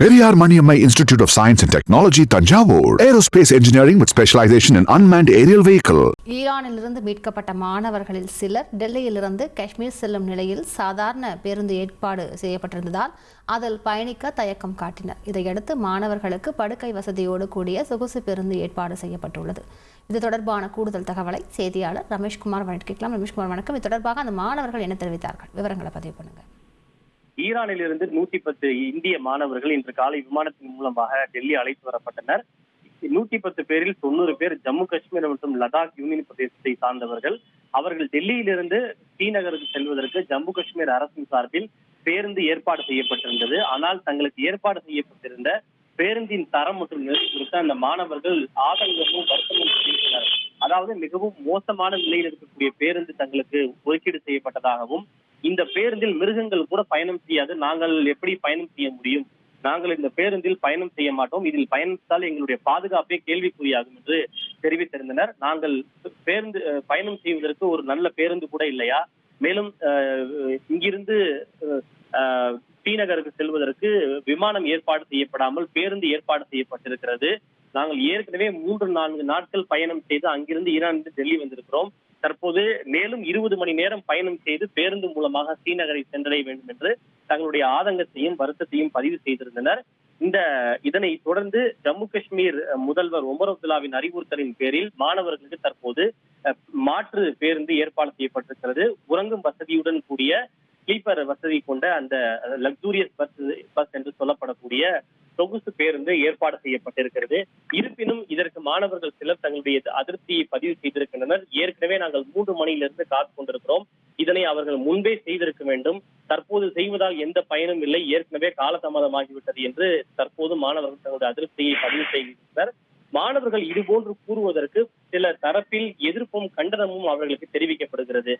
Periyar Maniammai institute of science and technology Tanjavur. Aerospace engineering with specialization in unmanned aerial vehicle. ஈரானிலிருந்து மீட்கப்பட்ட மாணவர்களில் சிலர் டெல்லியிலிருந்து காஷ்மீர் செல்லும் நிலையில் சாதாரண பேருந்து ஏற்பாடு செய்யப்பட்டிருந்ததால் அதில் பயணிக்க தயக்கம் காட்டினர். இதையடுத்து மாணவர்களுக்கு படுக்கை வசதியோடு கூடிய சொகுசு பேருந்து ஏற்பாடு செய்யப்பட்டுள்ளது. இது தொடர்பான கூடுதல் தகவலை செய்தியாளர் ரமேஷ்குமார் வழங்கிக்கலாம் ரமேஷ்குமார் வணக்கம். இது தொடர்பாக அந்த மாணவர்கள் என்ன தெரிவித்தார்கள்? விவரங்களை பதிவு பண்ணுங்கள் ஈரானில் இருந்து நூத்தி பத்து இந்திய மாணவர்கள் இன்று காலை விமானத்தின் மூலமாக டெல்லி அழைத்து வரப்பட்டனர். நூத்தி பத்து பேரில் தொண்ணூறு பேர் ஜம்மு காஷ்மீர் மற்றும் லடாக் யூனியன் பிரதேசத்தை சார்ந்தவர்கள். அவர்கள் டெல்லியிலிருந்து ஸ்ரீநகருக்கு செல்வதற்கு ஜம்மு காஷ்மீர் அரசின் சார்பில் பேருந்து ஏற்பாடு செய்யப்பட்டிருந்தது. ஆனால் தங்களுக்கு ஏற்பாடு செய்யப்பட்டிருந்த பேருந்தின் தரம் மற்றும் நிலை குறித்து அந்த மாணவர்கள் ஆதங்கமும் வருத்தமும் தெரிவித்தனர். அதாவது மிகவும் மோசமான நிலையில் இருக்கக்கூடிய பேருந்து தங்களுக்கு ஒதுக்கீடு செய்யப்பட்டதாகவும் இந்த பேருந்தில் மிருகங்கள் கூட பயணம் செய்யாது. நாங்கள் எப்படி பயணம் செய்ய முடியும்? நாங்கள் இந்த பேருந்தில் பயணம் செய்ய மாட்டோம். இதில் பயணித்தால் எங்களுடைய பாதுகாப்பே கேள்விக்குறியாகும் என்று தெரிவித்திருந்தனர். நாங்கள் பேருந்து பயணம் செய்வதற்கு ஒரு நல்ல பேருந்து கூட இல்லையா? மேலும் அஹ், இங்கிருந்து ஸ்ரீநகருக்கு செல்வதற்கு விமானம் ஏற்பாடு செய்யப்படாமல் பேருந்து ஏற்பாடு செய்யப்பட்டிருக்கிறது. நாங்கள் ஏற்கனவே மூன்று நான்கு நாட்கள் பயணம் செய்து அங்கிருந்து ஈரானிலிருந்து டெல்லி வந்திருக்கிறோம். தற்போது மேலும் இருபது மணி நேரம் பயணம் செய்து பேருந்து மூலமாக ஸ்ரீநகரை சென்றடைய வேண்டும் என்று தங்களுடைய ஆதங்கத்தையும் வருத்தத்தையும் பதிவு செய்திருந்தனர். இந்த இதனை தொடர்ந்து ஜம்மு காஷ்மீர் முதல்வர் ஒமர் அப்துல்லாவின் அறிவுறுத்தலின் பேரில் மாணவர்களுக்கு தற்போது அஹ், மாற்று பேருந்து ஏற்பாடு செய்யப்பட்டிருக்கிறது. உறங்கும் வசதியுடன் கூடிய ஸ்லீப்பர் வசதி கொண்ட அந்த லக்ஸூரியஸ் பஸ் பஸ் என்று சொல்லப்படக்கூடிய சொகுசு பேருந்து ஏற்பாடு செய்யப்பட்டிருக்கிறது. இருப்பினும் இதற்கு மாணவர்கள் சிலர் தங்களுடைய அதிருப்தியை பதிவு செய்திருக்கின்றனர். ஏற்கனவே நாங்கள் மூன்று மணியிலிருந்து காத்து கொண்டிருக்கிறோம். இதனை அவர்கள் முன்பே செய்திருக்க வேண்டும். தற்போது செய்வதால் எந்த பயனும் இல்லை. ஏற்கனவே காலதாமதமாகிவிட்டது என்று தற்போது மாணவர்கள் தங்களுடைய அதிருப்தியை பதிவு செய்கின்றனர். மாணவர்கள் இதுபோன்று கூறுவதற்கு சில தரப்பில் எதிர்ப்பும் கண்டனமும் அவர்களுக்கு தெரிவிக்கப்படுகிறது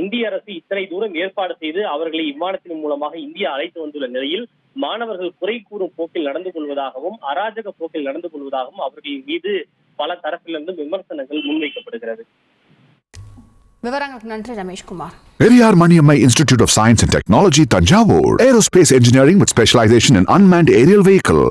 இந்திய அரசு இத்தனை தூரம் ஏற்பாடு செய்து அவர்களை இவ்வாணத்தின் மூலமாக இந்தியா அழைத்து வந்துள்ள நிலையில் மாணவர்கள் குறை கூறும் போக்கில் நடந்து கொள்வதாகவும் அராஜக போக்கில் நடந்து கொள்வதாகவும் அவர்களின் மீது பல தரப்பிலிருந்து விமர்சனங்கள் முன்வைக்கப்படுகிறது விவரங்களுக்கு நன்றி Rameshkumar Periyar Maniammai Institute of Science and Technology, Tanjavur. Aerospace engineering with specialization in unmanned aerial vehicle.